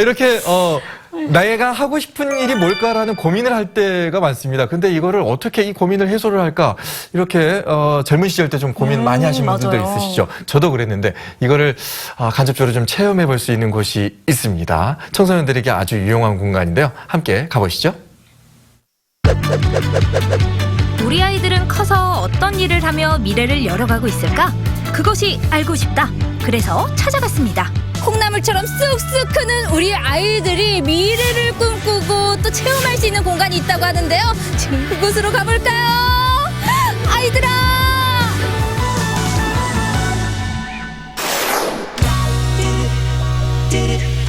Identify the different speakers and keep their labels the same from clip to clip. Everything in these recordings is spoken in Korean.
Speaker 1: 이렇게 어 내가 하고 싶은 일이 뭘까라는 고민을 할 때가 많습니다. 근데 이거를 어떻게 이 고민을 해소를 할까? 이렇게 어 젊은 시절 때 좀 고민
Speaker 2: 음,
Speaker 1: 많이 하신 분들도
Speaker 2: 맞아요.
Speaker 1: 있으시죠. 저도 그랬는데 이거를 아, 간접적으로 좀 체험해 볼 수 있는 곳이 있습니다. 청소년들에게 아주 유용한 공간인데요. 함께 가보시죠.
Speaker 3: 우리 아이들은 커서 어떤 일을 하며 미래를 열어가고 있을까? 그것이 알고 싶다. 그래서 찾아갔습니다.
Speaker 4: 콩나물처럼 쑥쑥 크는 우리 아이들이 미래를 꿈꾸고 또 체험할 수 있는 공간이 있다고 하는데요. 지금 그곳으로 가볼까요? 아이들아!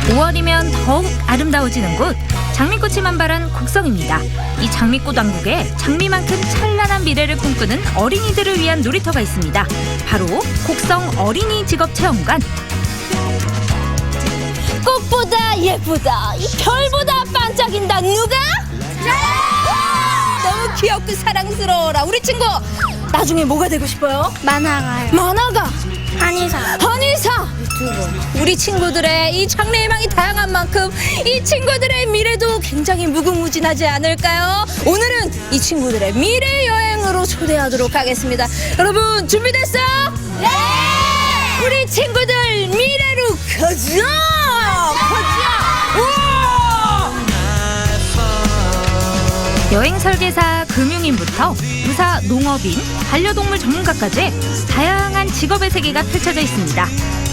Speaker 3: 5월이면 더욱 아름다워지는 곳 장미꽃이 만발한 곡성입니다. 이 장미꽃 왕국에 장미만큼 찬란한 미래를 꿈꾸는 어린이들을 위한 놀이터가 있습니다. 바로 곡성 어린이 직업 체험관.
Speaker 4: 꽃보다 예쁘다. 이 별보다 반짝인다. 누가? 너무 귀엽고 사랑스러워라. 우리 친구 나중에 뭐가 되고 싶어요?
Speaker 5: 만화가요.
Speaker 4: 만화가,
Speaker 5: 한의사.
Speaker 4: 한의사. 우리 친구들의 이 장래 희망이 다양한 만큼 이 친구들의 미래도 굉장히 무궁무진하지 않을까요? 오늘은 이 친구들의 미래 여행으로 초대하도록 하겠습니다. 여러분 준비됐어요? 네!
Speaker 3: 여행 설계사, 금융인부터 의사, 농업인, 반려동물 전문가까지 다양한 직업의 세계가 펼쳐져 있습니다.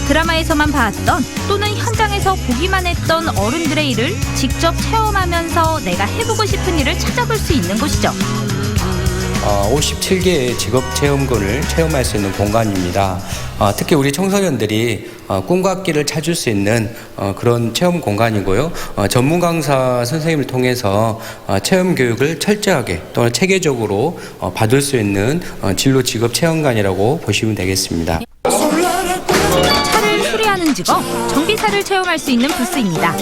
Speaker 3: 드라마에서만 봤던 또는 현장에서 보기만 했던 어른들의 일을 직접 체험하면서 내가 해보고 싶은 일을 찾아볼 수 있는 곳이죠.
Speaker 6: 어, 57개의 직업 체험권을 체험할 수 있는 공간입니다. 어, 특히 우리 청소년들이 어, 꿈과 끼를 찾을 수 있는 어, 그런 체험 공간이고요. 어, 전문 강사 선생님을 통해서 어, 체험 교육을 철저하게 또 체계적으로 어, 받을 수 있는 어, 진로 직업 체험관이라고 보시면 되겠습니다.
Speaker 3: 수리하는 직업, 정비사를 체험할 수 있는 부스입니다.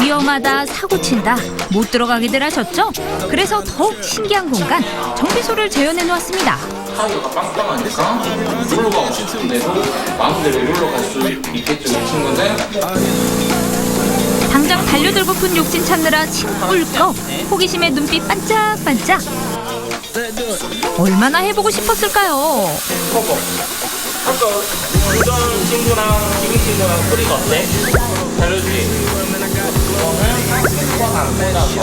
Speaker 3: 위험하다, 사고 친다, 못 들어가게들 하셨죠? 그래서 더욱 신기한 공간, 정비소를 재현해 놓았습니다.
Speaker 7: 타이어가 빵빵하니까 롤러 가고 싶은데도 마음대로 롤러 갈 수 있겠죠 이 친구는
Speaker 3: 당장 달려들고픈 욕심 찾느라 침 꿀꺽, 호기심에 눈빛 반짝반짝. 얼마나 해보고 싶었을까요?
Speaker 7: 커버 아까 우정 친구랑 기빈 친구랑 소리가 어때? 다르지? 이거는 코가 안 빼라서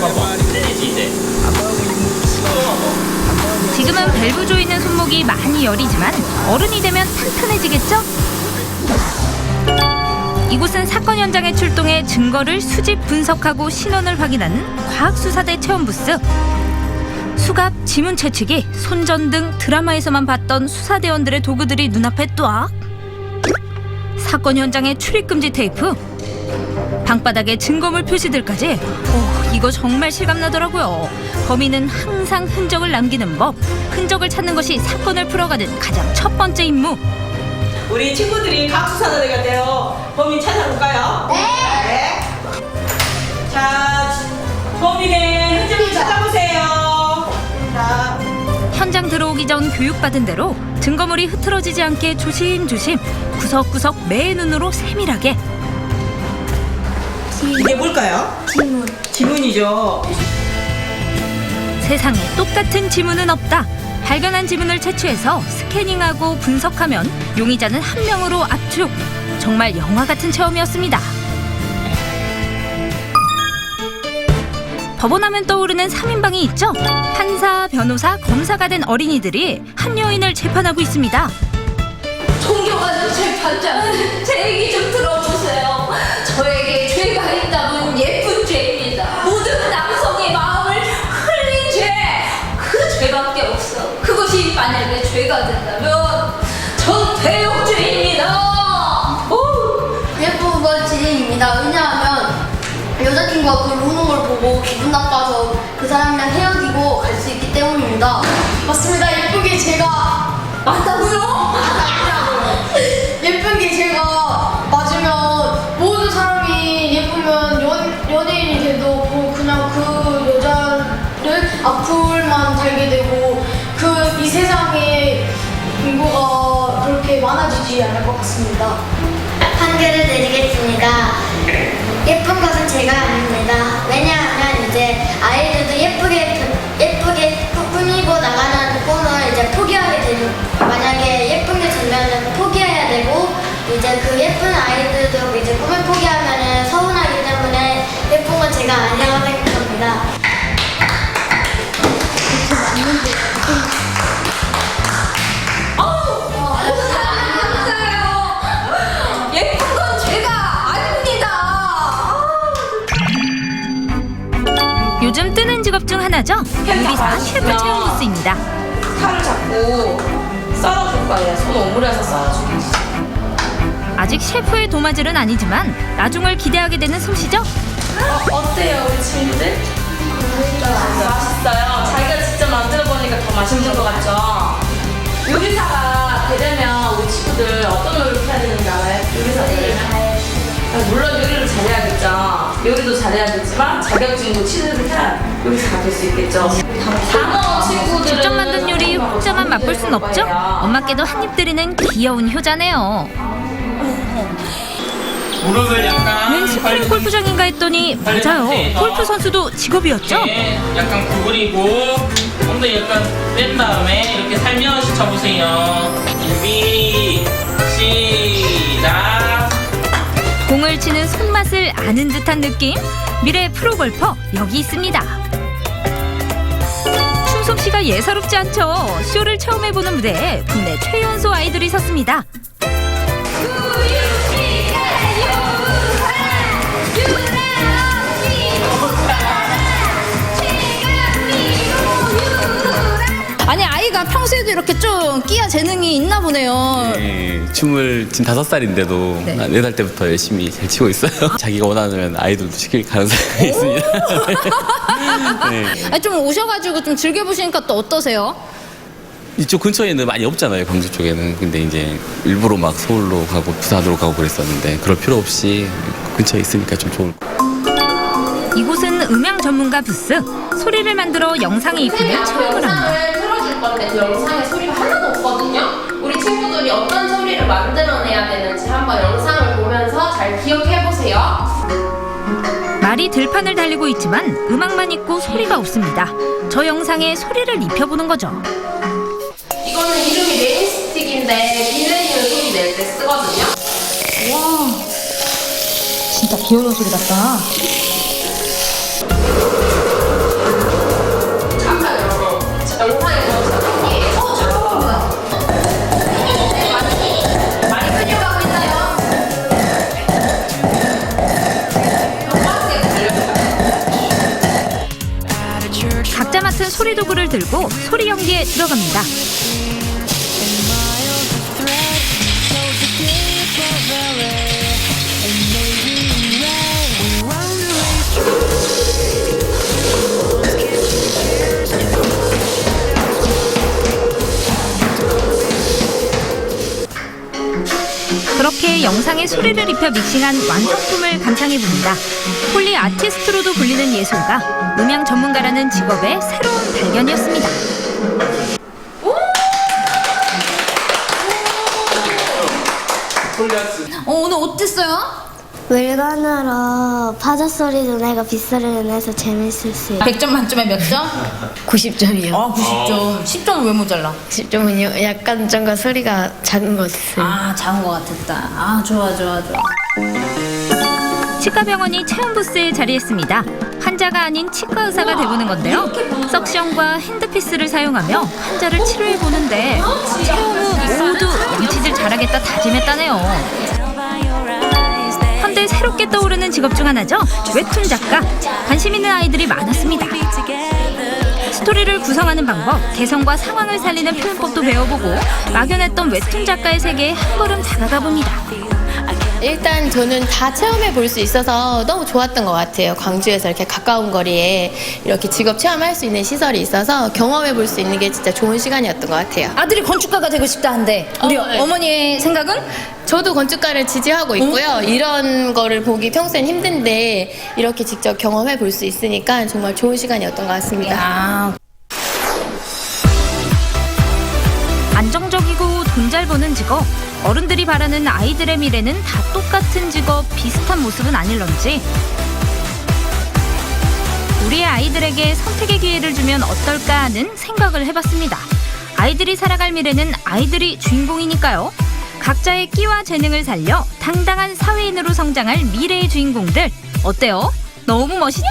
Speaker 7: 봐봐 틀리지 이제
Speaker 3: 지금은 밸브 조이는 손목이 많이 여리지만 어른이 되면 탄탄해지겠죠? 이곳은 사건 현장에 출동해 증거를 수집 분석하고 신원을 확인하는 과학수사대 체험 부스. 수갑, 지문 채취기, 손전 등 드라마에서만 봤던 수사대원들의 도구들이 눈앞에 ጧ. 사건 현장에 출입금지 테이프, 방바닥에 증거물 표시들까지. 오, 이거 정말 실감나더라고요. 범인은 항상 흔적을 남기는 법. 흔적을 찾는 것이 사건을 풀어가는 가장 첫 번째 임무.
Speaker 8: 우리 친구들이 각 수사대가 되어 범인 찾아볼까요? 네. 자, 범인의 흔적
Speaker 3: 현장 들어오기 전 교육받은 대로 증거물이 흐트러지지 않게 조심조심 구석구석 매 눈으로 세밀하게
Speaker 8: 이게 뭘까요? 지문. 지문이죠.
Speaker 3: 세상에 똑같은 지문은 없다. 발견한 지문을 채취해서 스캐닝하고 분석하면 용의자는 한 명으로 압축. 정말 영화 같은 체험이었습니다. 법원하면 떠오르는 3인방이 있죠. 판사, 변호사, 검사가 된 어린이들이 한 여인을 재판하고 있습니다.
Speaker 4: 존경하는 재판장, 제 얘기 좀 들어주세요. 저에게 죄가 있다면 예쁜 죄입니다. 모든 남성의 마음을 흘린 죄, 그 죄밖에 없어. 그것이 만약에 죄가 된다면 전 대역죄입니다. 오!
Speaker 5: 예쁜 건 진입니다. 왜냐하면 여자친구가 그 보고 기분 나빠서 그 사람이랑 헤어지고 갈 수 있기 때문입니다. 맞습니다. 예쁜 게 제가
Speaker 4: 맞다고요?
Speaker 5: 예쁜 게 제가 맞으면 모든 사람이 예쁘면 연, 연예인이 돼도 뭐 그냥 그 여자를 앞으로만 달게 되고 그 이 세상에 인구가 그렇게 많아지지 않을 것 같습니다. 한
Speaker 2: 판결을 내리겠습니다. 예쁜 그 예쁜 아이들도 이제 꿈을 포기하면은 서운하기 때문에 예쁜 건 제가 아니라고 생각합니다.
Speaker 4: 예쁜 건 제가 아닙니다.
Speaker 3: 요즘 뜨는 직업 중 하나죠. 요리사 셰프 체험 부스입니다.
Speaker 8: 칼을 잡고 썰어줄 거예요. 손 오므려서 썰어줄게요.
Speaker 3: 아직 셰프의 도마질은 아니지만 나중을 기대하게 되는 솜씨죠.
Speaker 8: 어, 어때요, 우리 친구들? 맛있어요. 자기가 직접 만들어 보니까 더 맛있는 것 같죠? 요리사가 되려면 우리 친구들 어떤 노력을 해야 되는지 알아요? 요리사들. 아, 물론 요리를 잘해야겠죠. 요리도 잘해야겠지만 자격증도 취득을 해야 요리사가 될 수 있겠죠. 단어 친구들은
Speaker 3: 직접 만든 요리 혼자만 맛볼 순 없죠. 엄마께도 한입 드리는 귀여운 효자네요.
Speaker 7: 무릎을 약간
Speaker 3: 웬 스프링 골프장인가 했더니 맞아요. 골프 선수도 직업이었죠.
Speaker 7: 이렇게 약간 구부리고 엉덩이 약간 뺀 다음에 이렇게 살며시 쳐보세요. 준비 시작.
Speaker 3: 공을 치는 손맛을 아는 듯한 느낌? 미래 프로 골퍼 여기 있습니다. 춤솜씨가 예사롭지 않죠. 쇼를 처음 해보는 무대에 국내 최연소 아이들이 섰습니다.
Speaker 9: 아이가 평소에도 이렇게 좀 끼야 재능이 있나 보네요.
Speaker 10: 네, 춤을 지금 다섯 살인데도
Speaker 9: 네.
Speaker 10: 네달 때부터 열심히 잘 치고 있어요. 자기가 원하면 아이돌도 시킬 가능성이 있습니다. 네.
Speaker 9: 아니, 좀 오셔가지고 좀 즐겨보시니까 또 어떠세요?
Speaker 10: 이쪽 근처에는 많이 없잖아요, 광주 쪽에는. 근데 이제 일부러 막 서울로 가고 부산으로 가고 그랬었는데 그럴 필요 없이 근처에 있으니까 좀 좋을 것 같아요.
Speaker 3: 이곳은 음향 전문가 부스. 소리를 만들어 영상에 입히는 합니다.
Speaker 4: 건데 그 영상에 소리가 하나도 없거든요. 우리 친구들이 어떤 소리를 만들어내야 되는지 한번 영상을 보면서 잘 기억해 보세요.
Speaker 3: 말이 들판을 달리고 있지만 음악만 있고 소리가 없습니다. 저 영상에 소리를 입혀보는 거죠.
Speaker 4: 이거는 이름이 메인스틱인데 비 내리는 소리 낼 때 쓰거든요.
Speaker 9: 진짜 귀여운 소리 같다.
Speaker 3: 들고 소리 연기에 들어갑니다. 영상에 소리를 입혀 믹싱한 완성품을 감상해 봅니다. 폴리 아티스트로도 불리는 예술가, 음향 전문가라는 직업의 새로운 발견이었습니다.
Speaker 9: 어, 오늘 어땠어요?
Speaker 2: 물건으로 파도 소리도 내고 빗소리도 내서 재밌을 수 있어요.
Speaker 9: 100점 만점에 몇 점?
Speaker 2: 90점이요.
Speaker 9: 아 90점. 10점은 왜 모자라?
Speaker 2: 10점은요? 약간 좀더 소리가 작은 것 같아요.
Speaker 9: 아 작은 것 같았다. 아 좋아 좋아 좋아.
Speaker 3: 치과병원이 체험 부스에 자리했습니다. 환자가 아닌 치과 의사가 돼보는 건데요. 석션과 핸드피스를 사용하며 환자를 치료해 보는데 체험 후 모두 양치질 잘하겠다 다짐했다네요. 현대 새롭게 떠오르는 직업 중 하나죠. 웹툰 작가. 관심 있는 아이들이 많았습니다. 스토리를 구성하는 방법, 개성과 상황을 살리는 표현법도 배워보고 막연했던 웹툰 작가의 세계에 한 걸음 다가가 봅니다.
Speaker 11: 일단 저는 다 체험해 볼 수 있어서 너무 좋았던 것 같아요. 광주에서 이렇게 가까운 거리에 이렇게 직업 체험할 수 있는 시설이 있어서 경험해 볼 수 있는 게 진짜 좋은 시간이었던 것 같아요.
Speaker 9: 아들이 건축가가 되고 싶다는데 우리
Speaker 11: 어, 네.
Speaker 9: 어머니의 생각은?
Speaker 11: 저도 건축가를 지지하고 있고요. 이런 거를 보기 평소엔 힘든데 이렇게 직접 경험해 볼 수 있으니까 정말 좋은 시간이었던 것 같습니다.
Speaker 9: 아
Speaker 3: 안정적이고 돈 잘 버는 직업. 어른들이 바라는 아이들의 미래는 다 똑같은 직업, 비슷한 모습은 아닐런지 우리의 아이들에게 선택의 기회를 주면 어떨까 하는 생각을 해봤습니다. 아이들이 살아갈 미래는 아이들이 주인공이니까요. 각자의 끼와 재능을 살려 당당한 사회인으로 성장할 미래의 주인공들 어때요? 너무 멋있죠?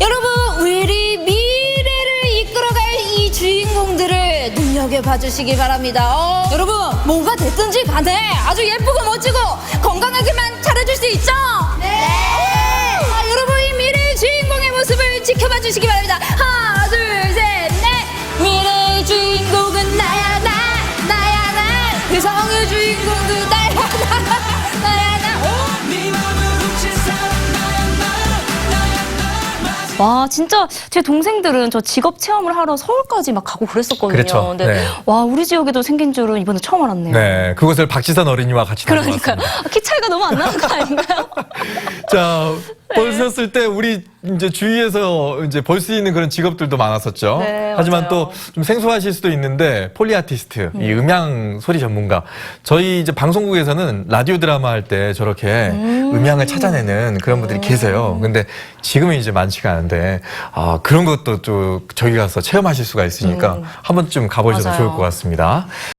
Speaker 4: 여러분 우리 미 주인공들을 눈여겨봐 주시기 바랍니다. 어, 여러분 뭐가 됐든지 간에 아주 예쁘고 멋지고 건강하게만 차려줄 수 있죠? 네. 아, 여러분 이 미래의 주인공의 모습을 지켜봐 주시기 바랍니다. 하나 둘 셋 넷. 미래의 주인공은 나야 나 나야 나 세상의 주인공은 나야 나
Speaker 12: 와 진짜 제 동생들은 저 직업 체험을 하러 서울까지 막 가고 그랬었거든요.
Speaker 1: 그렇죠.
Speaker 12: 근데
Speaker 1: 네.
Speaker 12: 와 우리 지역에도 생긴 줄은 이번에 처음 알았네요.
Speaker 1: 네, 그것을 박지선 어린이와 같이
Speaker 12: 그러니까
Speaker 1: 다녀왔습니다.
Speaker 12: 키 차이가 너무 안 나는 거 아닌가요?
Speaker 1: 자, 벌 썼을 때 우리 이제 주위에서 이제 볼수 있는 그런 직업들도 많았었죠.
Speaker 12: 네,
Speaker 1: 하지만
Speaker 12: 맞아요.
Speaker 1: 또 좀 생소하실 수도 있는데 폴리 아티스트, 이 음향 소리 전문가. 저희 이제 방송국에서는 라디오 드라마 할 때 저렇게 음. 향을 찾아내는 그런 분들이 계세요. 근데 지금은 이제 많지가 않은데 아, 그런 것도 또 저기 가서 체험하실 수가 있으니까 한 번쯤 가보셔도
Speaker 12: 맞아요.
Speaker 1: 좋을 것 같습니다.